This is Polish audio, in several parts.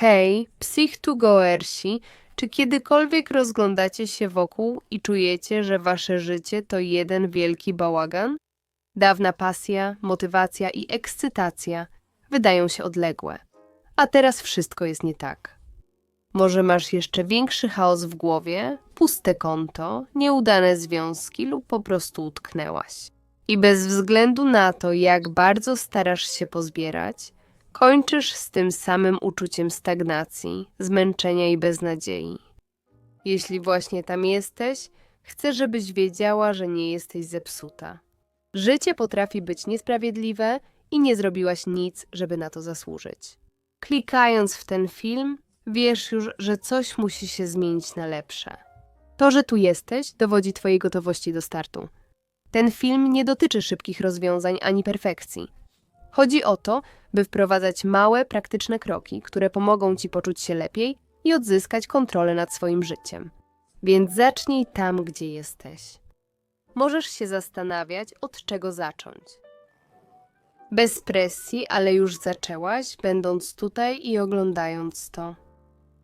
Hej, psych-to-goersi, czy kiedykolwiek rozglądacie się wokół i czujecie, że wasze życie to jeden wielki bałagan? Dawna pasja, motywacja i ekscytacja wydają się odległe. A teraz wszystko jest nie tak. Może masz jeszcze większy chaos w głowie, puste konto, nieudane związki lub po prostu utknęłaś. I bez względu na to, jak bardzo starasz się pozbierać, kończysz z tym samym uczuciem stagnacji, zmęczenia i beznadziei. Jeśli właśnie tam jesteś, chcę, żebyś wiedziała, że nie jesteś zepsuta. Życie potrafi być niesprawiedliwe i nie zrobiłaś nic, żeby na to zasłużyć. Klikając w ten film, wiesz już, że coś musi się zmienić na lepsze. To, że tu jesteś, dowodzi Twojej gotowości do startu. Ten film nie dotyczy szybkich rozwiązań ani perfekcji. Chodzi o to, by wprowadzać małe, praktyczne kroki, które pomogą Ci poczuć się lepiej i odzyskać kontrolę nad swoim życiem. Więc zacznij tam, gdzie jesteś. Możesz się zastanawiać, od czego zacząć. Bez presji, ale już zaczęłaś, będąc tutaj i oglądając to.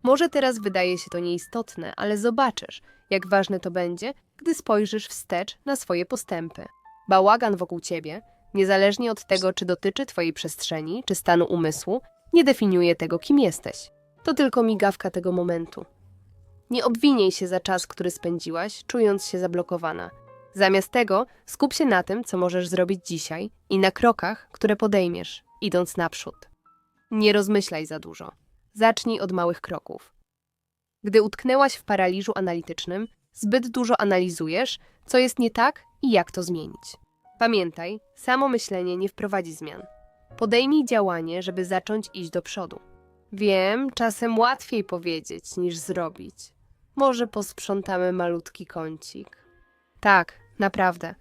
Może teraz wydaje się to nieistotne, ale zobaczysz, jak ważne to będzie, gdy spojrzysz wstecz na swoje postępy. Bałagan wokół ciebie, niezależnie od tego, czy dotyczy twojej przestrzeni, czy stanu umysłu, nie definiuje tego, kim jesteś. To tylko migawka tego momentu. Nie obwiniaj się za czas, który spędziłaś, czując się zablokowana. Zamiast tego skup się na tym, co możesz zrobić dzisiaj i na krokach, które podejmiesz, idąc naprzód. Nie rozmyślaj za dużo. Zacznij od małych kroków. Gdy utknęłaś w paraliżu analitycznym, zbyt dużo analizujesz, co jest nie tak i jak to zmienić. Pamiętaj, samo myślenie nie wprowadzi zmian. Podejmij działanie, żeby zacząć iść do przodu. Wiem, czasem łatwiej powiedzieć niż zrobić. Może posprzątamy malutki kącik. Tak, naprawdę.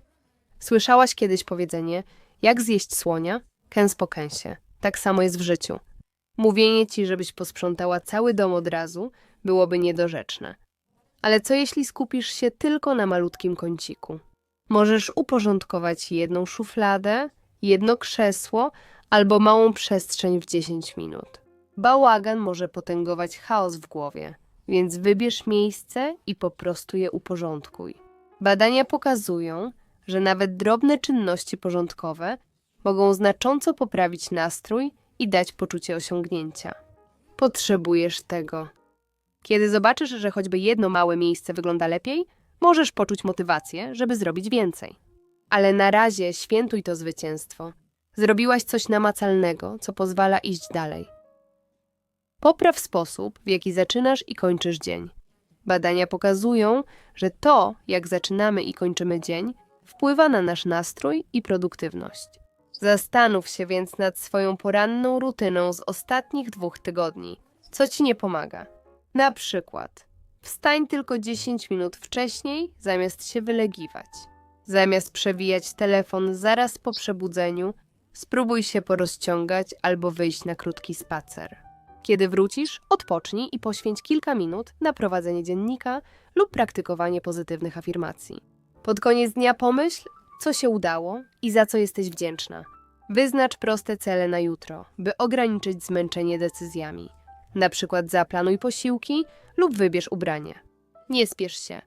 Słyszałaś kiedyś powiedzenie, jak zjeść słonia? Kęs po kęsie. Tak samo jest w życiu. Mówienie ci, żebyś posprzątała cały dom od razu, byłoby niedorzeczne. Ale co jeśli skupisz się tylko na malutkim kąciku? Możesz uporządkować jedną szufladę, jedno krzesło albo małą przestrzeń w 10 minut. Bałagan może potęgować chaos w głowie, więc wybierz miejsce i po prostu je uporządkuj. Badania pokazują, że nawet drobne czynności porządkowe mogą znacząco poprawić nastrój i dać poczucie osiągnięcia. Potrzebujesz tego. Kiedy zobaczysz, że choćby jedno małe miejsce wygląda lepiej, możesz poczuć motywację, żeby zrobić więcej. Ale na razie świętuj to zwycięstwo. Zrobiłaś coś namacalnego, co pozwala iść dalej. Popraw sposób, w jaki zaczynasz i kończysz dzień. Badania pokazują, że to, jak zaczynamy i kończymy dzień, wpływa na nasz nastrój i produktywność. Zastanów się więc nad swoją poranną rutyną z ostatnich dwóch tygodni. Co ci nie pomaga? Na przykład, wstań tylko 10 minut wcześniej, zamiast się wylegiwać. Zamiast przewijać telefon zaraz po przebudzeniu, spróbuj się porozciągać albo wyjść na krótki spacer. Kiedy wrócisz, odpocznij i poświęć kilka minut na prowadzenie dziennika lub praktykowanie pozytywnych afirmacji. Pod koniec dnia pomyśl, co się udało i za co jesteś wdzięczna. Wyznacz proste cele na jutro, by ograniczyć zmęczenie decyzjami. Na przykład zaplanuj posiłki lub wybierz ubranie. Nie spiesz się.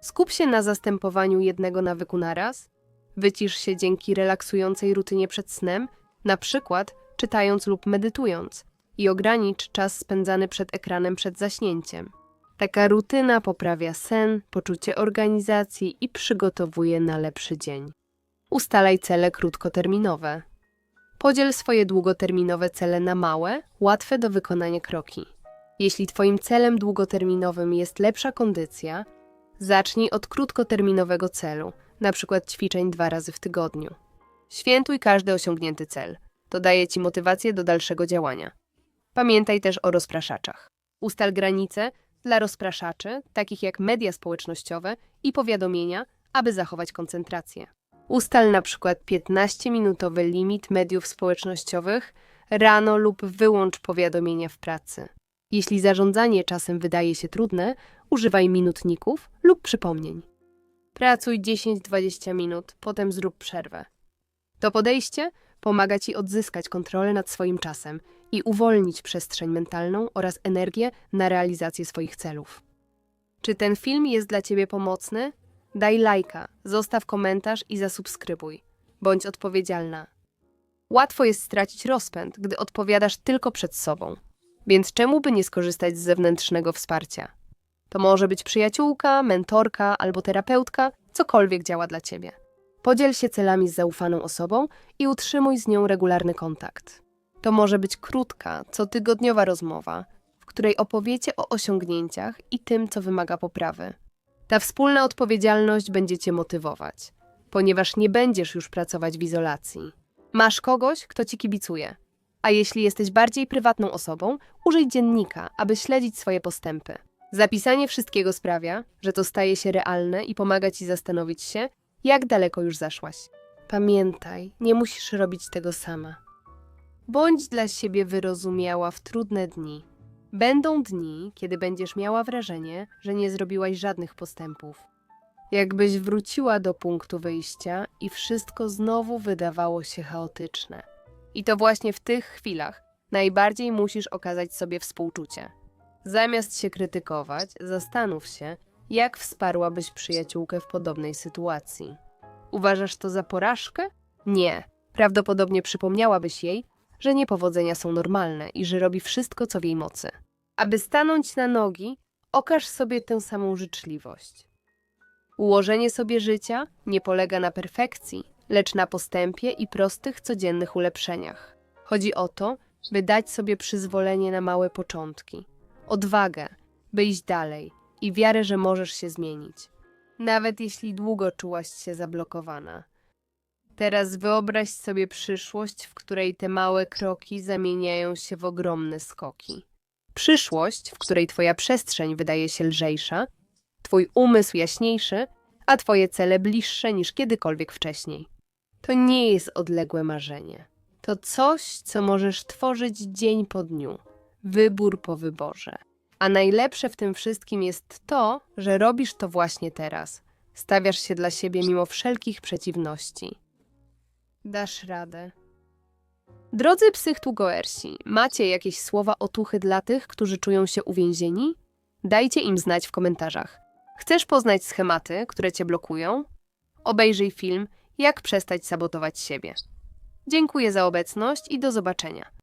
Skup się na zastępowaniu jednego nawyku na raz. Wycisz się dzięki relaksującej rutynie przed snem, na przykład czytając lub medytując i ogranicz czas spędzany przed ekranem przed zaśnięciem. Taka rutyna poprawia sen, poczucie organizacji i przygotowuje na lepszy dzień. Ustalaj cele krótkoterminowe. Podziel swoje długoterminowe cele na małe, łatwe do wykonania kroki. Jeśli Twoim celem długoterminowym jest lepsza kondycja, zacznij od krótkoterminowego celu, np. ćwiczeń dwa razy w tygodniu. Świętuj każdy osiągnięty cel. To daje Ci motywację do dalszego działania. Pamiętaj też o rozpraszaczach. Ustal granice dla rozpraszaczy, takich jak media społecznościowe i powiadomienia, aby zachować koncentrację. Ustal na przykład 15-minutowy limit mediów społecznościowych rano lub wyłącz powiadomienia w pracy. Jeśli zarządzanie czasem wydaje się trudne, używaj minutników lub przypomnień. Pracuj 10-20 minut, potem zrób przerwę. To podejście Pomaga ci odzyskać kontrolę nad swoim czasem i uwolnić przestrzeń mentalną oraz energię na realizację swoich celów. Czy ten film jest dla ciebie pomocny? Daj lajka, zostaw komentarz i zasubskrybuj. Bądź odpowiedzialna. Łatwo jest stracić rozpęd, gdy odpowiadasz tylko przed sobą. Więc czemu by nie skorzystać z zewnętrznego wsparcia? To może być przyjaciółka, mentorka albo terapeutka, cokolwiek działa dla ciebie. Podziel się celami z zaufaną osobą i utrzymuj z nią regularny kontakt. To może być krótka, cotygodniowa rozmowa, w której opowiecie o osiągnięciach i tym, co wymaga poprawy. Ta wspólna odpowiedzialność będzie cię motywować, ponieważ nie będziesz już pracować w izolacji. Masz kogoś, kto ci kibicuje. A jeśli jesteś bardziej prywatną osobą, użyj dziennika, aby śledzić swoje postępy. Zapisanie wszystkiego sprawia, że to staje się realne i pomaga ci zastanowić się, jak daleko już zaszłaś. Pamiętaj, nie musisz robić tego sama. Bądź dla siebie wyrozumiała w trudne dni. Będą dni, kiedy będziesz miała wrażenie, że nie zrobiłaś żadnych postępów. Jakbyś wróciła do punktu wyjścia i wszystko znowu wydawało się chaotyczne. I to właśnie w tych chwilach najbardziej musisz okazać sobie współczucie. Zamiast się krytykować, zastanów się, jak wsparłabyś przyjaciółkę w podobnej sytuacji. Uważasz to za porażkę? Nie. Prawdopodobnie przypomniałabyś jej, że niepowodzenia są normalne i że robi wszystko, co w jej mocy. Aby stanąć na nogi, okaż sobie tę samą życzliwość. Ułożenie sobie życia nie polega na perfekcji, lecz na postępie i prostych, codziennych ulepszeniach. Chodzi o to, by dać sobie przyzwolenie na małe początki, odwagę, by iść dalej i wiarę, że możesz się zmienić. Nawet jeśli długo czułaś się zablokowana. Teraz wyobraź sobie przyszłość, w której te małe kroki zamieniają się w ogromne skoki. Przyszłość, w której twoja przestrzeń wydaje się lżejsza, twój umysł jaśniejszy, a twoje cele bliższe niż kiedykolwiek wcześniej. To nie jest odległe marzenie. To coś, co możesz tworzyć dzień po dniu, wybór po wyborze. A najlepsze w tym wszystkim jest to, że robisz to właśnie teraz. Stawiasz się dla siebie mimo wszelkich przeciwności. Dasz radę. Drodzy psychtugoersi, macie jakieś słowa otuchy dla tych, którzy czują się uwięzieni? Dajcie im znać w komentarzach. Chcesz poznać schematy, które cię blokują? Obejrzyj film Jak przestać sabotować siebie. Dziękuję za obecność i do zobaczenia.